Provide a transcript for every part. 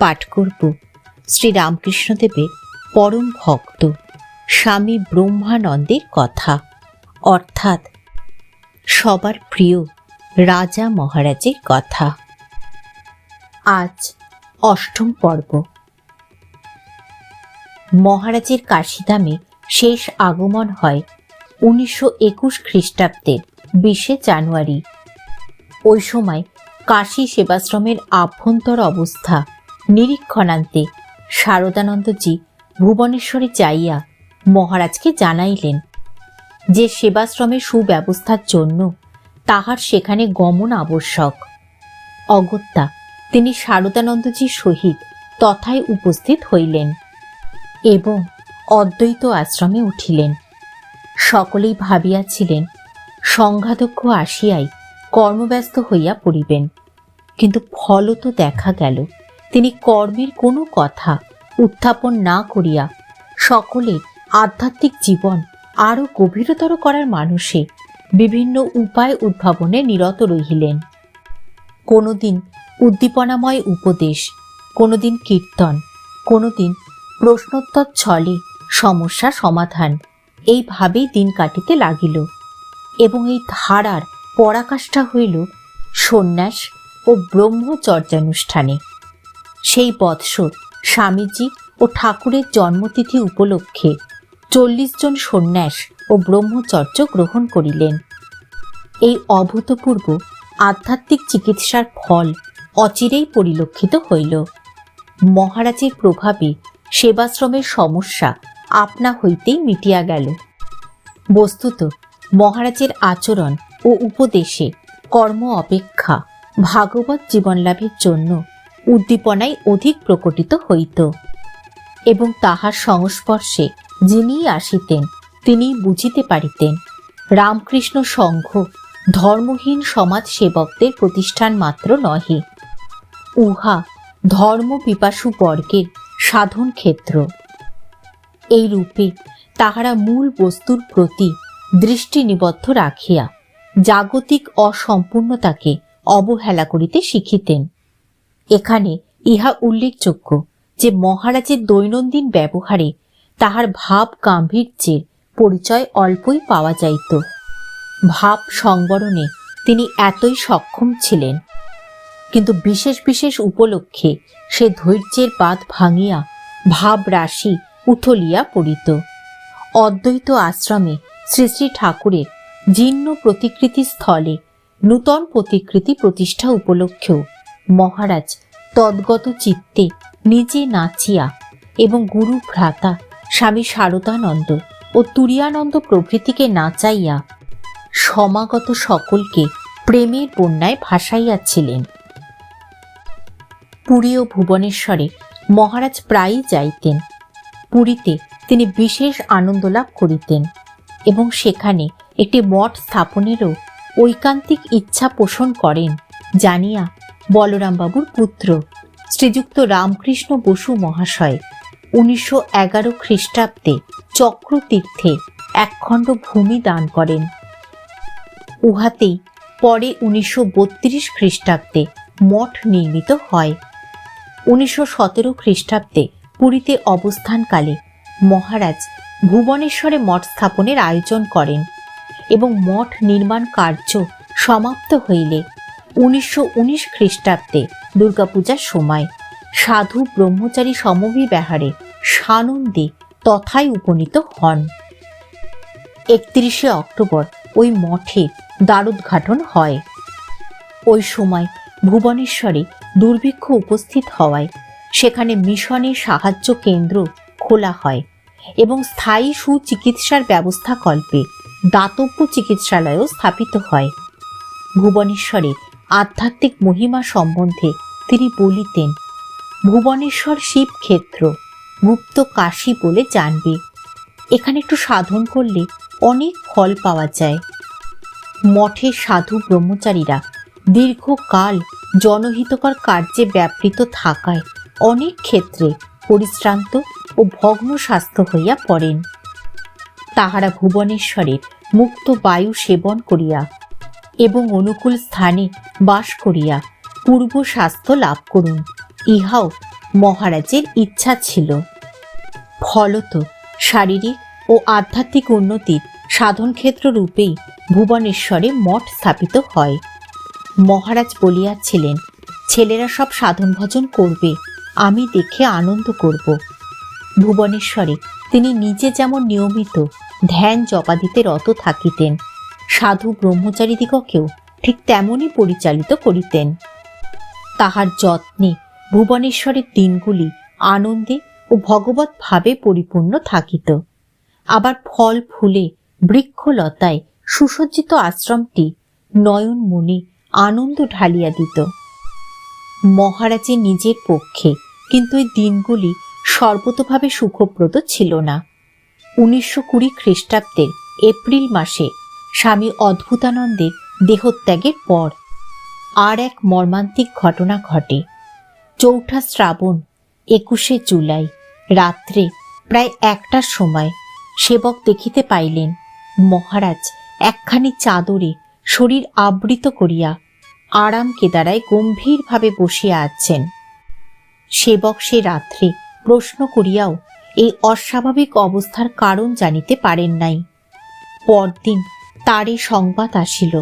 পাঠ করব। শ্রী রামকৃষ্ণদেবের পরম ভক্ত স্বামী ব্রহ্মানন্দের কথা। অর্থাৎ সবার প্রিয় রাজা মহারাজের কথা। আজ অষ্টম পর্ব। মহারাজের কাশিধামে শেষ আগমন হয় উনিশশো একুশ খ্রিস্টাব্দের বিশে জানুয়ারি। ওই সময় কাশী সেবাশ্রমের আভ্যন্তর অবস্থা নিরীক্ষণান্তে শারদানন্দজি ভুবনেশ্বরে যাইয়া মহারাজকে জানাইলেন, যে সেবাশ্রমের সুব্যবস্থার জন্য তাহার সেখানে গমন আবশ্যক অগত্যা তিনি শারদানন্দজির সহিত তথায় উপস্থিত হইলেন এবং অদ্বৈত আশ্রমে উঠিলেন। সকলেই ভাবিয়াছিলেন সংঘাতক্ষ আসিয়াই কর্মব্যস্ত হইয়া পড়িবেন, কিন্তু ফলত দেখা গেল। তিনি কর্মের কোনো কথা উত্থাপন না করিয়া সকলের আধ্যাত্মিক জীবন আরও গভীরতর করার মানুষে বিভিন্ন উপায় উদ্ভাবনে নিরত রহিলেন। কোনোদিন উদ্দীপনাময় উপদেশ, কোনোদিন কীর্তন, কোনোদিন প্রশ্নোত্তর ছলে সমস্যা সমাধান এইভাবেই দিন কাটিতে লাগিল এবং এই ধারার পরাকাষ্ঠা হইল সন্ন্যাস ও ব্রহ্মচর্যানুষ্ঠানে। সেই বৎসর স্বামীজি ও ঠাকুরের জন্মতিথি উপলক্ষে চল্লিশ জন সন্ন্যাস ও ব্রহ্মচর্য গ্রহণ করিলেন। এই অভূতপূর্ব আধ্যাত্মিক চিকিৎসার ফল অচিরেই পরিলক্ষিত হইল। মহারাজের প্রভাবে সেবাশ্রমের সমস্যা আপনা হইতেই মিটিয়া গেল। বস্তুত মহারাজের আচরণ ও উপদেশে কর্ম অপেক্ষা ভাগবত জীবনলাভের জন্য উদ্দীপনায় অধিক প্রকটিত হইত এবং তাহার সংস্পর্শে যিনিই আসিতেন, তিনি বুঝিতে পারিতেন, রামকৃষ্ণ সংঘ ধর্মহীন সমাজ সেবকদের প্রতিষ্ঠান মাত্র নহে। উহা ধর্ম পিপাসু বর্গের সাধন ক্ষেত্র। এই রূপে তাহারা মূল বস্তুর প্রতি দৃষ্টি নিবদ্ধ রাখিয়া জাগতিক অসম্পূর্ণতাকে অবহেলা করিতে শিখিতেন। এখানে ইহা উল্লেখযোগ্য যে মহারাজের দৈনন্দিন ব্যবহারে তাহার ভাব গাম্ভীর্যের পরিচয় অল্পই পাওয়া যাইত। ভাব সংবরণে তিনি এতই সক্ষম ছিলেন। কিন্তু বিশেষ বিশেষ উপলক্ষে সে ধৈর্যের বাঁধ ভাঙিয়া ভাব রাশি উথলিয়া পড়িত। অদ্বৈত আশ্রমে শ্রী শ্রী ঠাকুরের জীর্ণ প্রতিকৃতি স্থলে নূতন প্রতিকৃতি প্রতিষ্ঠা উপলক্ষেও মহারাজ তদ্গত চিত্তে নিজে নাচিয়া এবং গুরু ভ্রাতা, স্বামী শারদানন্দ ও তুরিয়ানন্দ প্রভৃতিকে নাচাইয়া সমাগত সকলকে প্রেমের বন্যায় ভাসাইয়াছিলেন। পুরী ও ভুবনেশ্বরে মহারাজ প্রায়ই যাইতেন। পুরীতে তিনি বিশেষ আনন্দ লাভ করিতেন এবং সেখানে একটি মঠ স্থাপনেরও ঐকান্তিক ইচ্ছা পোষণ করেন, জানিয়া বলরামবাবুর পুত্র, শ্রীযুক্ত রামকৃষ্ণ বসু মহাশয়, উনিশশো এগারো খ্রিস্টাব্দে চক্রতীর্থে একখণ্ড ভূমি দান করেন। উহাতেই পরে উনিশশো বত্রিশ খ্রিস্টাব্দে মঠ নির্মিত হয়। উনিশশো সতেরো খ্রিস্টাব্দে পুরীতে অবস্থানকালে মহারাজ ভুবনেশ্বরে মঠ স্থাপনের আয়োজন করেন এবং মঠ নির্মাণ কার্য সমাপ্ত হইলে উনিশশো উনিশ খ্রিস্টাব্দে দুর্গাপূজার সময় সাধু ব্রহ্মচারী সমবিব্যাহারে সানন্দে তথায় উপনীত হন। একত্রিশে অক্টোবর ওই মঠে দ্বারোদ্ঘাটন হয়। ওই সময় ভুবনেশ্বরে দুর্ভিক্ষ উপস্থিত হওয়ায় সেখানে মিশনের সাহায্য কেন্দ্র খোলা হয় এবং স্থায়ী সুচিকিৎসার ব্যবস্থা কল্পে দাতব্য চিকিৎসালয়ও স্থাপিত হয়। ভুবনেশ্বরে আধ্যাত্মিক মহিমা সম্বন্ধে তিনি বলিতেন, ভুবনেশ্বর শিব ক্ষেত্র গুপ্ত কাশী বলে জানবে। এখানে একটু সাধন করলে অনেক ফল পাওয়া যায়। মঠের সাধু ব্রহ্মচারীরা দীর্ঘকাল জনহিতকর কার্যে ব্যাপৃত থাকায় অনেক ক্ষেত্রে পরিশ্রান্ত ও ভগ্ন স্বাস্থ্য হইয়া পড়েন। তাহারা ভুবনেশ্বরের মুক্ত বায়ু সেবন করিয়া এবং অনুকূল স্থানে বাস করিয়া পূর্ব স্বাস্থ্য লাভ করুন। ইহাও মহারাজের ইচ্ছা ছিল। ফলত শারীরিক ও আধ্যাত্মিক উন্নতির সাধনক্ষেত্র রূপেই ভুবনেশ্বরে মঠ স্থাপিত হয়। মহারাজ বলিয়াছিলেন, ছেলেরা সব সাধন ভজন করবে, আমি দেখে আনন্দ করব। ভুবনেশ্বরে তিনি নিজে যেমন নিয়মিত ধ্যান জপাদিতে রত থাকিতেন সাধু ব্রহ্মচারীদিগকেও ঠিক তেমনই পরিচালিত করিতেন। তাহার যত্নে ভুবনেশ্বরের দিনগুলি আনন্দে ও ভগবত ভাবে পরিপূর্ণ থাকিত। আবার ফল ফুলে বৃক্ষলতায় সুসজ্জিত আশ্রমটি নয়ন মনে আনন্দ ঢালিয়া দিত। মহারাজের নিজের পক্ষে কিন্তু এই দিনগুলি সর্বতভাবে সুখপ্রদ ছিল না। উনিশশো কুড়ি খ্রিস্টাব্দের এপ্রিল মাসে স্বামী অদ্ভুতানন্দের দেহত্যাগের পর। আর এক মর্মান্তিক ঘটনা ঘটে। চৌঠা শ্রাবণ, একুশে জুলাই, রাত্রে প্রায় একটার সময় সেবক দেখিতে পাইলেন মহারাজ একখানি চাদরে শরীর আবৃত করিয়া আরাম কেদারায় গম্ভীরভাবে বসিয়া আছেন। সেবক সে রাত্রে প্রশ্ন করিয়াও এই অস্বাভাবিক অবস্থার কারণ জানিতে পারেন নাই। পরদিন তারই সংবাদ আসিল।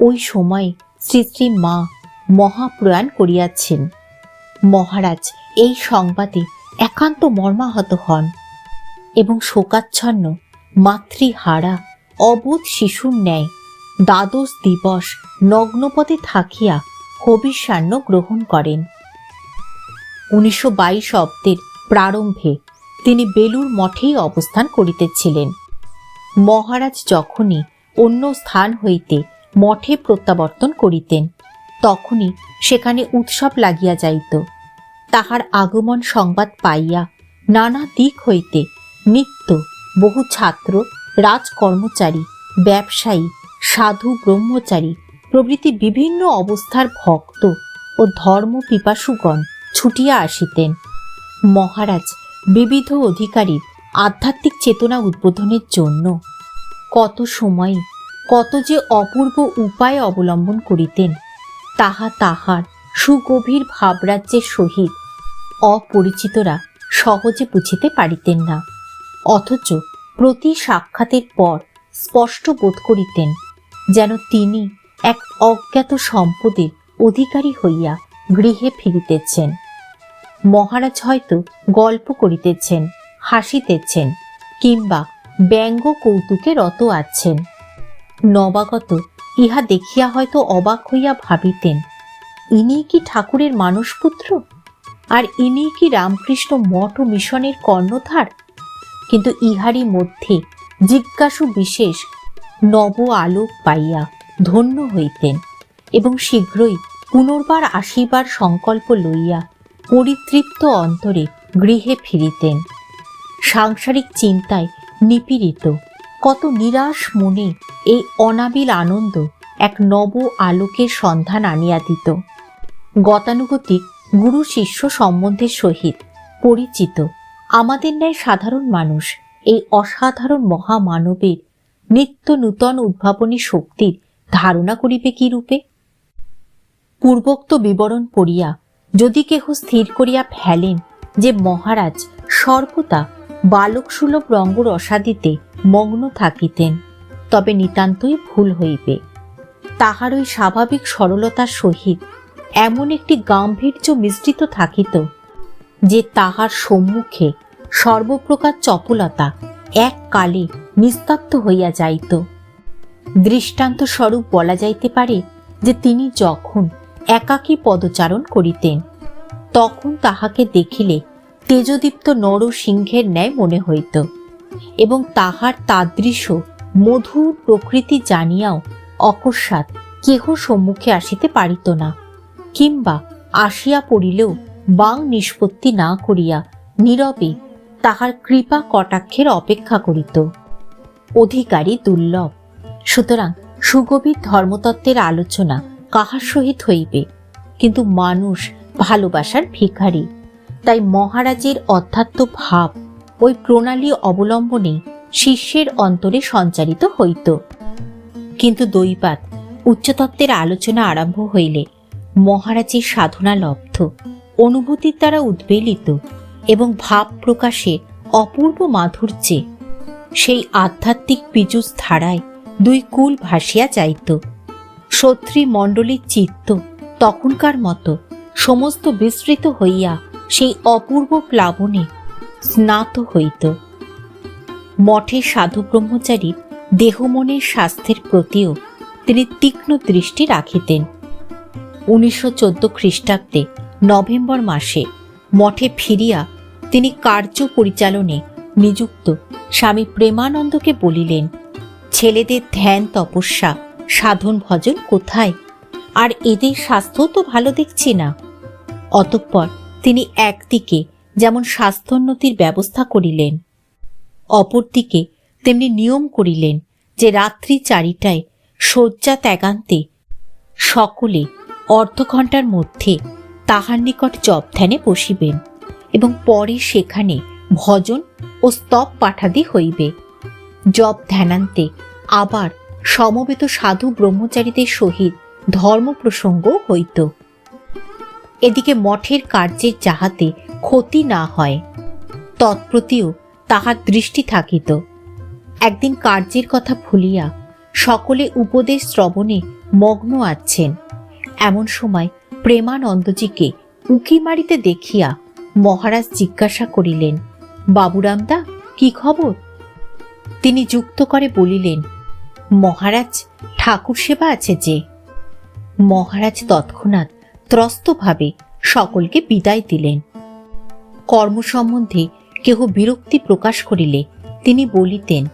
ওই সময় শ্রী শ্রী মা মহাপ্রয়াণ করিয়াছেন। মহারাজ, এই সংবাদে একান্ত মর্মাহত হন এবং শোকাচ্ছন্ন মাতৃহারা অবোধ শিশুর ন্যায় দ্বাদশ দিবস নগ্নপদে থাকিয়া হবিষ্যান্ন গ্রহণ করেন। উনিশশো বাইশ অব্দের প্রারম্ভে তিনি বেলুর মঠেই অবস্থান করিতেছিলেন। মহারাজ যখনই অন্য স্থান হইতে মঠে প্রত্যাবর্তন করিতেন। তখনই সেখানে উৎসব লাগিয়া যাইত। তাহার আগমন সংবাদ পাইয়া নানা দিক হইতে নিত্য বহু ছাত্র, রাজকর্মচারী, ব্যবসায়ী, সাধু, ব্রহ্মচারী, প্রভৃতি বিভিন্ন অবস্থার ভক্ত ও ধর্ম পিপাসুগণ ছুটিয়া আসিতেন। মহারাজ বিবিধ অধিকারীর আধ্যাত্মিক চেতনা উদ্বোধনের জন্য কত সময়, কত যে অপূর্ব উপায় অবলম্বন করিতেন, তাহা তাহার সুগভীর ভাবরাজ্যের সহিত অপরিচিতরা সহজে বুঝিতে পারিতেন না, অথচ প্রতি সাক্ষাতের পর স্পষ্ট বোধ করিতেন যেন তিনি এক অজ্ঞাত সম্পদের অধিকারী হইয়া গৃহে ফিরিতেছেন। মহারাজ হয়তো গল্প করিতেছেন, হাসিতেছেন কিংবা ব্যঙ্গ কৌতুকে রত আছেন। নবাগত ইহা দেখিয়া হয়তো অবাক হইয়া ভাবিতেন, ইনি কি ঠাকুরের মানসপুত্র? আর ইনি কি রামকৃষ্ণ মঠ ও মিশনের কর্ণধার? কিন্তু ইহারই মধ্যে জিজ্ঞাসু বিশেষ নব আলোক পাইয়া ধন্য হইতেন এবং শীঘ্রই পুনর্বার আসিবার সংকল্প লইয়া পরিতৃপ্ত অন্তরে গৃহে ফিরিতেন। সাংসারিক চিন্তায় নিপীড়িত। কত নিরাশ মনে এই অনাবিল আনন্দ এক নব আলোকের সন্ধান আনিয়া দিত। গতানুগতিক গুরু শিষ্য সম্বন্ধের সহিত পরিচিত। আমাদের ন্যায় সাধারণ মানুষ এই অসাধারণ মহামানবের নিত্য নূতন উদ্ভাবনী শক্তির ধারণা করিবে কি রূপে? পূর্বোক্ত বিবরণ পড়িয়া যদি কেহ স্থির করিয়া ফেলেন যে মহারাজ সর্বদা বালকসুলভ রঙ্গ রসাদিতে মগ্ন থাকিতেন, তবে নিতান্তই ভুল হইবে। তাহার ওই স্বাভাবিক সরলতার সহিত এমন একটি গাম্ভীর্য মিশ্রিত থাকিত, যে তাহার সম্মুখে সর্বপ্রকার চপলতা এককালে নিস্তব্ধ হইয়া যাইত। দৃষ্টান্ত স্বরূপ বলা যাইতে পারে যে তিনি যখন একাকী পদচারণ করিতেন, তখন তাহাকে দেখিলে তেজদীপ্ত নরসিংহের ন্যায় মনে হইত, এবং তাহার তাদৃশ্য মধুর প্রকৃতি জানিয়াও অকস্মাৎ কেহ সম্মুখে আসিতে পারিত না, কিংবা আসিয়া পড়িলেও বাং নিষ্পত্তি না করিয়া নীরবে তাহার কৃপা কটাক্ষের অপেক্ষা করিত। অধিকারী দুর্লভ, সুতরাং সুগভীর ধর্মতত্ত্বের আলোচনা কাহার সহিত হইবে, কিন্তু মানুষ ভালোবাসার ভিখারি। তাই মহারাজের অধ্যাত্ম ভাব ওই প্রণালী অবলম্বনে শিষ্যের অন্তরে সঞ্চারিত হইত। কিন্তু দৈবাত উচ্চতত্ত্বের আলোচনা আরম্ভ হইলে মহারাজের সাধনা লব্ধ, অনুভূতির দ্বারা উদ্বেলিত এবং ভাব প্রকাশে অপূর্ব মাধুর্যে সেই আধ্যাত্মিক পীযুষ ধারায় দুই কুল ভাসিয়া যাইত। সত্রী মণ্ডলীর চিত্ত তখনকার মতো সমস্ত বিস্তৃত হইয়া সেই অপূর্ব প্লাবনে স্নাত হইত। মঠের সাধু ব্রহ্মচারীর দেহমনের স্বাস্থ্যের প্রতিও তিনি তীক্ষ্ণ দৃষ্টি রাখিতেন। উনিশশো চোদ্দ খ্রিস্টাব্দে নভেম্বর মাসে মঠে ফিরিয়া তিনি কার্য পরিচালনে নিযুক্ত স্বামী প্রেমানন্দকে বলিলেন, ছেলেদের ধ্যান, তপস্যা, সাধন, ভজন কোথায়? আর এদের স্বাস্থ্য তো ভালো দেখছি না। অতঃপর তিনি একদিকে যেমন স্বাস্থ্যোন্নতির ব্যবস্থা করিলেন, অপরদিকে তেমনি নিয়ম করিলেন যে রাত্রি চারিটায় শয্যা ত্যাগান্তে সকলে অর্ধ ঘণ্টার মধ্যে তাহার নিকট জপ ধ্যানে বসিবেন এবং পরে সেখানে ভজন ও স্তব পাঠাদি হইবে। জপ ধ্যানান্তে আবার সমবেত সাধু ব্রহ্মচারীদের সহিত ধর্ম প্রসঙ্গ হইত। এদিকে মঠের কার্যের যাহাতে ক্ষতি না হয়, তৎপ্রতিও তাহার দৃষ্টি থাকিত। একদিন কার্যের কথা ভুলিয়া সকলে উপদেশ শ্রবণে মগ্ন আছেন। এমন সময় প্রেমানন্দজিকে উকি মারিতে দেখিয়া মহারাজ জিজ্ঞাসা করিলেন, বাবুরামদা, কি খবর? তিনি যুক্ত করে বলিলেন, মহারাজ ঠাকুর সেবা আছে যে। মহারাজ তৎক্ষণাৎ ত্রস্তভাবে সকলকে বিদায় দিলেন। কর্ম সম্বন্ধে কেহ বিরক্তি প্রকাশ করিলে তিনি বলিতেন,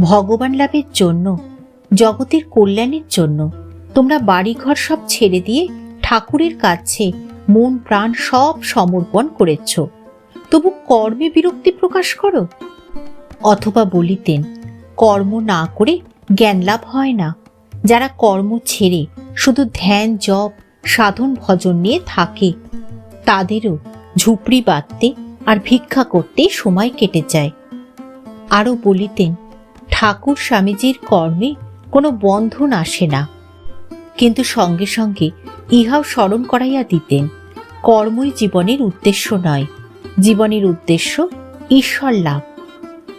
ভগবান লাভের জন্য, জগতের কল্যাণের জন্য তোমরা বাড়িঘর সব ছেড়ে দিয়ে ঠাকুরের কাছে মন প্রাণ সব সমর্পণ করেছ। তবু কর্মে বিরক্তি প্রকাশ করো? অথবা বলিতেন, কর্ম না করে জ্ঞান লাভ হয় না। যারা কর্ম ছেড়ে শুধু ধ্যান, জপ সাধন ভজন নিয়ে থাকে। তাদেরও ঝুপড়ি বাঁধতে আর ভিক্ষা করতে সময় কেটে যায়। আরও বলিতেন, ঠাকুর স্বামীজির কর্মে কোনো বন্ধন আসে না। কিন্তু সঙ্গে সঙ্গে ইহাও স্মরণ করাইয়া দিতেন, কর্মই জীবনের উদ্দেশ্য নয়। জীবনের উদ্দেশ্য ঈশ্বর লাভ।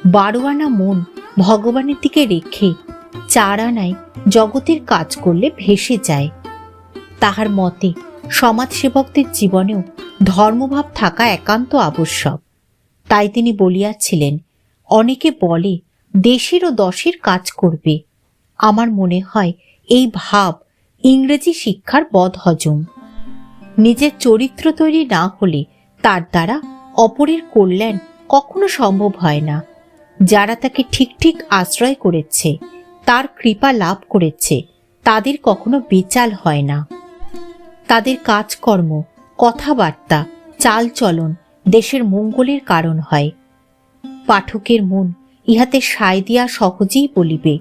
বারো আনা মন ভগবানের দিকে রেখে চার আনায় জগতের কাজ করলে ভেসে যায়। তাহার মতে সমাজসেবকদের জীবনেও ধর্মভাব থাকা একান্ত আবশ্যক। তাই তিনি বলিয়াছিলেন, অনেকে বলে, দেশের ও দশের কাজ করবে। আমার মনে হয়, এই ভাব ইংরেজি শিক্ষার বদ হজম। নিজের চরিত্র তৈরি না হলে তার দ্বারা অপরের কল্যাণ কখনো সম্ভব হয় না। যারা তাকে ঠিক ঠিক আশ্রয় করেছে, তার কৃপা লাভ করেছে, তাদের কখনো বিচাল হয় না। তাদের কাজকর্ম, কথাবার্তা, চালচলন দেশের মঙ্গলের কারণ হয়। পাঠকের মন ইহাতে সায় দিয়া সহজেই বলিবে,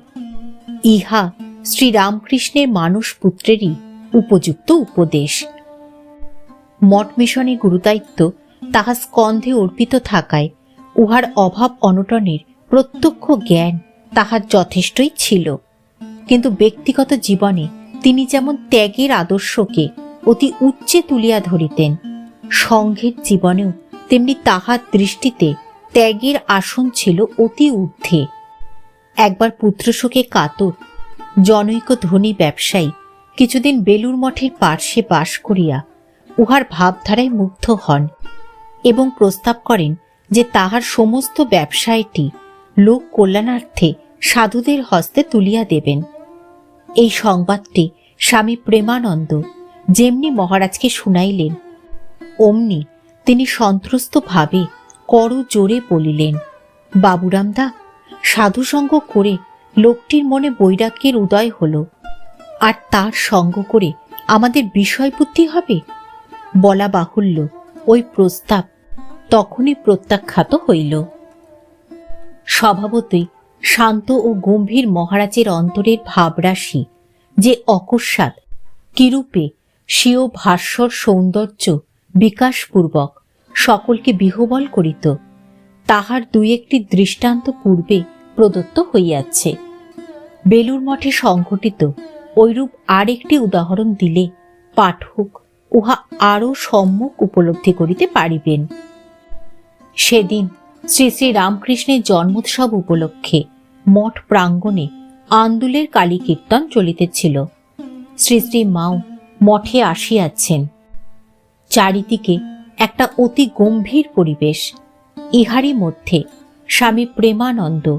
ইহা শ্রীরামকৃষ্ণের মানুষ পুত্রেরই উপযুক্ত উপদেশ। মঠ মিশনে গুরুদায়িত্ব তাহা স্কন্ধে অর্পিত থাকায় উহার অভাব অনটনের প্রত্যক্ষ জ্ঞান তাহার যথেষ্টই ছিল। কিন্তু ব্যক্তিগত জীবনে তিনি যেমন ত্যাগের আদর্শকে অতি উচ্চে তুলিয়া ধরিতেন। সংঘের জীবনেও তেমনি তাহার দৃষ্টিতে ত্যাগের আসন ছিল অতি ঊর্ধ্বে। একবার পুত্রশোকে কাতর, জনৈক ধনী ব্যবসায়ী কিছুদিন বেলুর মঠের পার্শ্বে বাস করিয়া উহার ভাবধারায় মুগ্ধ হন এবং প্রস্তাব করেন যে তাহার সমস্ত ব্যবসায়টি লোক কল্যাণার্থে সাধুদের হস্তে তুলিয়া দেবেন। এই সংবাদটি স্বামী প্রেমানন্দ যেমনি মহারাজকে শুনাইলেন, অমনি তিনি সন্ত্রস্ত ভাবে কর জোরে বলিলেন, বাবুরামদা, সাধুসঙ্গ করে লোকটির মনে বৈরাগ্যের উদয় হলো, আর তার সঙ্গ করে আমাদের বিষয় বুদ্ধি হবে? বলা বাহুল্য, ওই প্রস্তাব তখনই প্রত্যাখ্যাত হইল। স্বভাবতই শান্ত ও গম্ভীর মহারাজের অন্তরের ভাবরাশি যে অকস্মাৎ কিরূপে স্বীয় ভাস্বর সৌন্দর্য বিকাশপূর্বক সকলকে বিহবল করিত। তাহার দুই একটি দৃষ্টান্ত পূর্বে প্রদত্ত হইয়াছে। বেলুর মঠে সংঘটিত ঐরূপ আরেকটি উদাহরণ দিলে পাঠক উহা আরও সম্যক উপলব্ধি করিতে পারিবেন। সেদিন শ্রী শ্রী রামকৃষ্ণের জন্মোৎসব উপলক্ষে মঠ প্রাঙ্গণে আন্দুলের কালী কীর্তন চলিতেছিল। শ্রী শ্রী মাও মঠে আসিয়াছেন। চারিদিকে একটা অতি গম্ভীর পরিবেশ। ইহারই মধ্যে স্বামী প্রেমানন্দ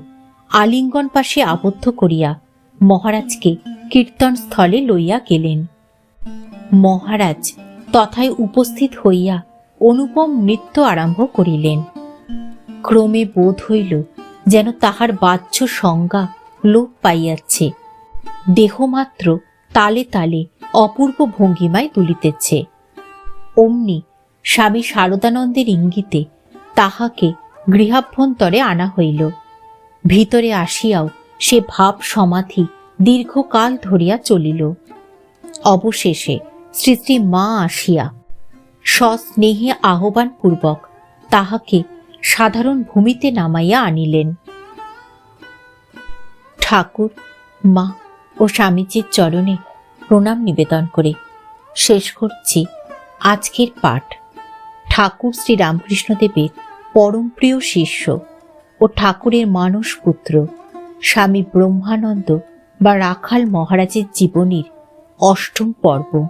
আলিঙ্গন পাশে আবদ্ধ করিয়া মহারাজকে কীর্তন স্থলে লইয়া গেলেন। মহারাজ তথায় উপস্থিত হইয়া অনুপম নৃত্য আরম্ভ করিলেন। ক্রমে বোধ হইল যেন তাহার বাহ্য সংজ্ঞা লোপ পাইয়াছে। দেহমাত্র তালে তালে অপূর্ব ভঙ্গিমায় তুলিতেছে। অমনি স্বামী শারদানন্দের ইঙ্গিতে তাহাকে গৃহাভ্যন্তরে আনা হইল। ভিতরে আসিয়াও সে ভাব সমাধি দীর্ঘকাল ধরিয়া চলিল। অবশেষে শ্রী শ্রী মা আসিয়া সস্নেহে আহ্বানপূর্বক তাহাকে সাধারণ ভূমিতে নামাইয়া আনিলেন। ঠাকুর, মা ও স্বামীজির চরণে প্রণাম নিবেদন করে। শেষ করছি আজকের পাঠ। ঠাকুর শ্রী রামকৃষ্ণদেবের পরম প্রিয় শিষ্য ও ঠাকুরের মানস পুত্র স্বামী ব্রহ্মানন্দ বা রাখাল মহারাজের জীবনীর অষ্টম পর্ব।